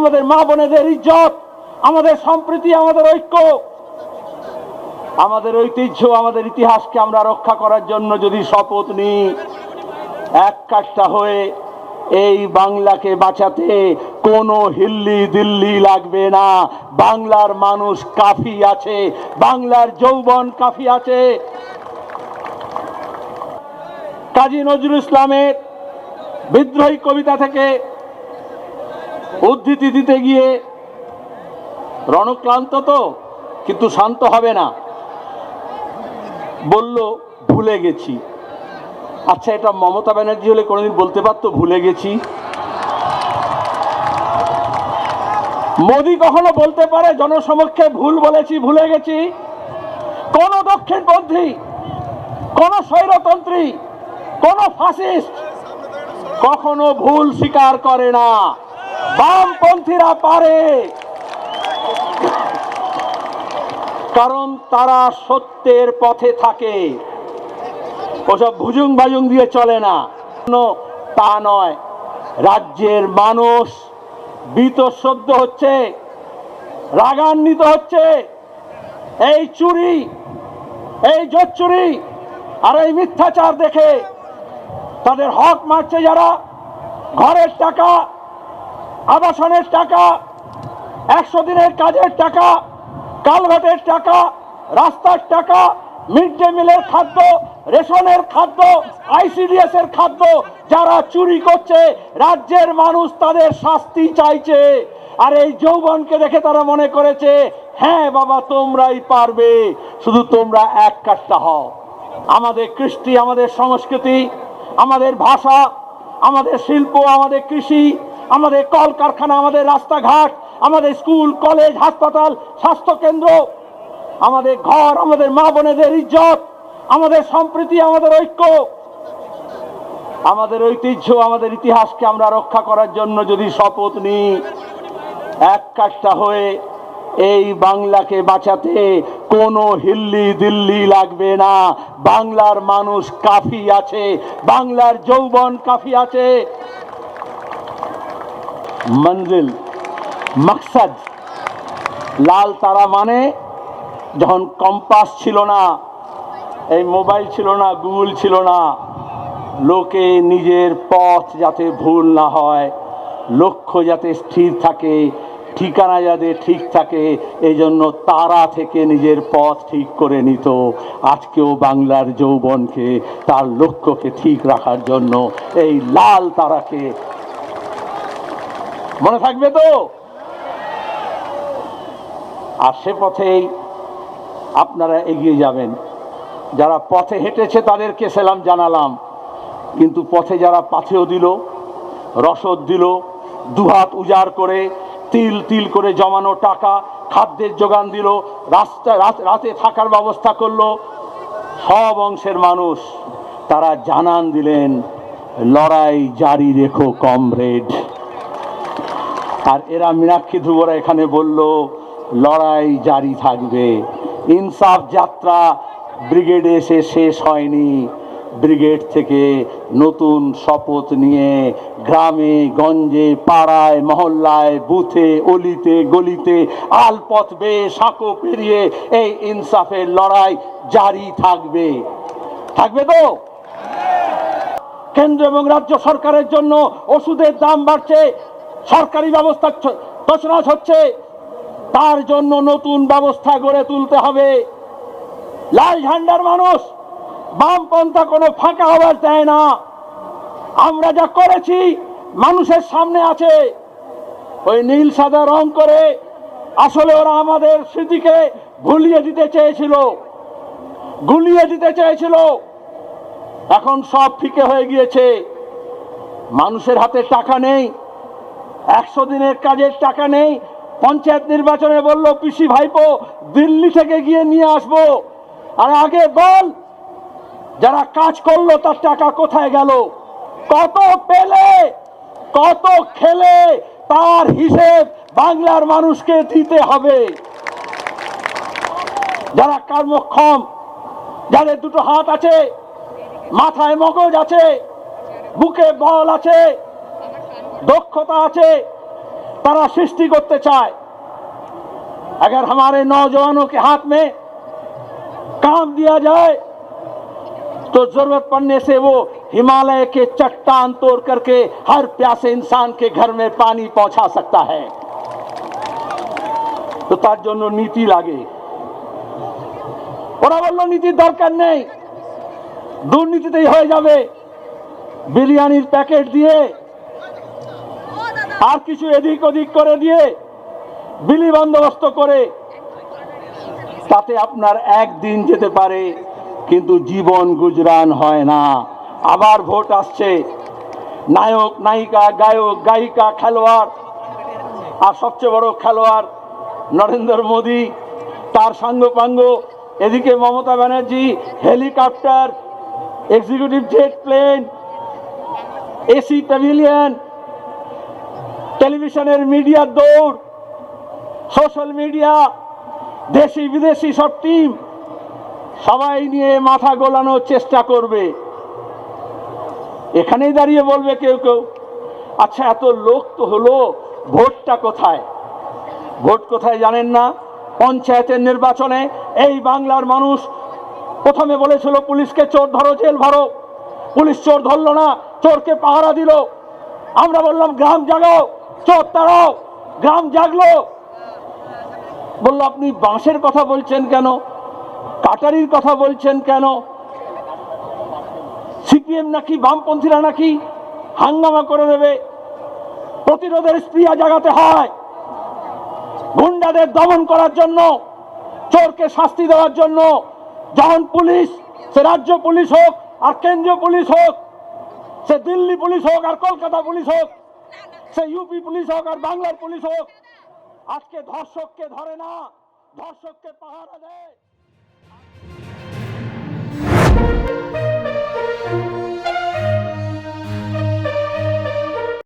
আমাদের মা বোনেদের ইজ্জত, আমাদের সম্প্রীতি, আমাদের ঐক্য। আমাদের ঐতিহ্য, আমাদের ইতিহাসকে আমরা রক্ষা করার জন্য যদি শপথ নিই, এক কাঠটা হয়ে এই বাংলাকে বাঁচাতে কোনো হিল্লি দিল্লি লাগবে না। বাংলার মানুষ কাফি আছে, বাংলার যৌবন কাফি আছে। কাজী নজরুল ইসলামের বিদ্রোহী কবিতা থেকে উদ্ধৃতি দিতে গিয়ে রণক্লান্ত তো, কিন্তু শান্ত হবে না। বলল, ভুলে গেছি। আচ্ছা এটা মমতা ব্যানার্জি হলে কোনোদিন বলতে পারতো, ভুলে গেছি। মোদি কখনো বলতে পারে, জনসমক্ষে ভুল বলেছি, ভুলে গেছি। কোন দক্ষিণপন্থী কোন স্বৈরতন্ত্রী, কোন ফাসিস্ট কখনো ভুল স্বীকার করে না। বামপন্থীরা পারে। কারণ তারা সত্যের পথে থাকে। ওসব ভুজুং ভাজুং দিয়ে চলে না। তা নয়। রাজ্যের মানুষ বীতশ্রদ্ধ হচ্ছে, রাগান্বিত হচ্ছে। এই চুরি, এই জোচ্চুরি আর এই মিথ্যাচার দেখে তাদের হক মারছে যারা। ঘরের টাকা আবাসনের টাকা, একশো দিনের কাজের টাকা, কালভাটের টাকা, রাস্তার টাকা মিড ডে মিলের খাদ্য, রেশনের খাদ্য আইসিডিএস এর খাদ্য যারা চুরি করছে, রাজ্যের মানুষ তাদের শাস্তি চাইছে। আর এই যৌবনকে দেখে তারা মনে করেছে হ্যাঁ বাবা, তোমরাই পারবে। শুধু তোমরা এক কাটটা হও। আমাদের কৃষ্টি, আমাদের সংস্কৃতি, আমাদের ভাষা, আমাদের শিল্প, আমাদের কৃষি আমাদের কলকারখানা, আমাদের রাস্তাঘাট, আমাদের স্কুল, কলেজ, হাসপাতাল, স্বাস্থ্যকেন্দ্র, আমাদের ঘর, আমাদের মা বোনেদের ইজ্জত, আমাদের সম্প্রীতি, আমাদের ঐক্য, আমাদের ঐতিহ্য, আমাদের ইতিহাসকে আমরা রক্ষা করার জন্য যদি শপথ নিই, এক কাজটা হয়ে এই বাংলাকে বাঁচাতে কোনো হিল্লি দিল্লি লাগবে না। বাংলার মানুষ কাফি আছে, বাংলার যৌবন কাফি আছে। মঞ্জিল, মকসদ। লাল তারা মানে যখন কম্পাস ছিল না, এই মোবাইল ছিল না, গুগল ছিল না, লোকে নিজের পথ যাতে ভুল না হয়, লক্ষ্য যাতে স্থির থাকে, ঠিকানা যাতে ঠিক থাকে এই জন্য তারা থেকে নিজের পথ ঠিক করে নিত। আজকেও বাংলার যৌবনকে, তার লক্ষ্যকে ঠিক রাখার জন্য এই লাল তারাকে মনে থাকবে তো? আর সে পথেই আপনারা এগিয়ে যাবেন। যারা পথে হেঁটেছে তাদেরকে সেলাম জানালাম। কিন্তু পথে যারা পাথেও দিল, রসদ দিল, দুহাত উজাড় করে, তিল তিল করে জমানো টাকা, খাদ্যের যোগান দিল রাস্তা রাত- রাতে থাকার ব্যবস্থা করল, সব অংশের মানুষ, তারা জানান দিলেন, লড়াই জারি রেখো, কমরেড। আর এরা মীনাক্ষী ধ্রুবরা এখানে বলল, লড়াই জারি থাকবে। ইনসাফ যাত্রা ব্রিগেডে এসে শেষ হয়নি। ব্রিগেড থেকে নতুন শপথ নিয়ে গ্রামে, গঞ্জে, পাড়ায়, মহল্লায়, বুথে, অলিতে, গলিতে, আলপথ বেয়ে, সাঁকো পেরিয়ে এই ইনসাফের লড়াই জারি থাকবে। থাকবে তো? কেন্দ্র এবং রাজ্য সরকারের জন্য ওষুধের দাম বাড়ছে সরকারি ব্যবস্থা তছনছ হচ্ছে, তার জন্য নতুন ব্যবস্থা গড়ে তুলতে হবে। লাল ঝান্ডার মানুষ, বামপন্থা কোনো ফাঁকা আওয়াজ দেয় না। আমরা যা করেছি, মানুষের সামনে আছে। ওই নীল সাদা রং করে আসলে ওরা আমাদের স্মৃতিকে ভুলিয়ে দিতে চেয়েছিল। গুলিয়ে দিতে চেয়েছিল। এখন সব ফিকে হয়ে গিয়েছে। মানুষের হাতে টাকা নেই। একশো দিনের কাজের টাকা নেই। পঞ্চায়েত নির্বাচনে বলল, পিসি ভাইপো, দিল্লি থেকে গিয়ে নিয়ে আসব। আর আগে বল, যারা কাজ করল তার টাকা কোথায় গেল? কত পেলে, কত খেলে, তার হিসেব বাংলার মানুষকে দিতে হবে। যারা কর্মক্ষম, যাদের দুটো হাত আছে, মাথায় মগজ আছে, বুকে বল আছে দক্ষতা আছে तारा सृष्टि करते चाय अगर हमारे नौजवानों के हाथ में काम दिया जाए तो जरूरत पड़ने से वो हिमालय के चट्टान तोड़ करके हर प्यासे इंसान के घर में पानी पहुंचा सकता है তো তার জন্য নীতি লাগে ওরা বললো নীতির দরকার নেই দুর্নীতিতেই হয়ে যাবে বিরিয়ানির প্যাকেট দিয়ে আর কিছু এদিক ওদিক করে দিয়ে বিলি বন্দোবস্ত করে, তাতে আপনার একদিন যেতে পারে, কিন্তু জীবন গুজরান হয় না। আবার ভোট আসছে। নায়ক, নায়িকা, গায়ক, গায়িকা, খেলোয়াড়, আর সবচেয়ে বড় খেলোয়াড় নরেন্দ্র মোদী, তার সাঙ্গপাঙ্গ, এদিকে Mamata Banerjee, helicopter executive jet plane AC pavilion টেলিভিশনের মিডিয়ার দৌড়, সোশ্যাল মিডিয়া, দেশি বিদেশি সব টিম, সবাই নিয়ে মাথা গোলানোর চেষ্টা করবে। এখানেই দাঁড়িয়ে বলবে কেউ কেউ আচ্ছা এত লোক তো হলো, ভোটটা কোথায়? ভোট কোথায় জানেন না? পঞ্চায়েতের নির্বাচনে এই বাংলার মানুষ প্রথমে বলেছিল, পুলিশকে চোর ধরো, জেল ভরো। পুলিশ চোর ধরলো না, চোরকে পাহারা দিল। আমরা বললাম, গ্রাম জাগাও। চোর তাড়াও গ্রাম জাগলো। বলল, আপনি বাঁশের কথা বলছেন কেন? কাটারির কথা বলছেন কেন? সিপিএম নাকি বামপন্থীরা নাকি হাঙ্গামা করে দেবে? প্রতিরোধের স্প্রিয়া জাগাতে হয়। গুন্ডাদের দমন করার জন্য, চোরকে শাস্তি দেওয়ার জন্য, যখন পুলিশ, সে রাজ্য পুলিশ হোক আর কেন্দ্রীয় পুলিশ হোক, সে দিল্লি পুলিশ হোক আর কলকাতা পুলিশ হোক সে ইউপি পুলিশ হোক আর বাংলার পুলিশ হোক, আজকে ধর্ষককে ধরে না, ধর্ষককে পাহারা দেয়।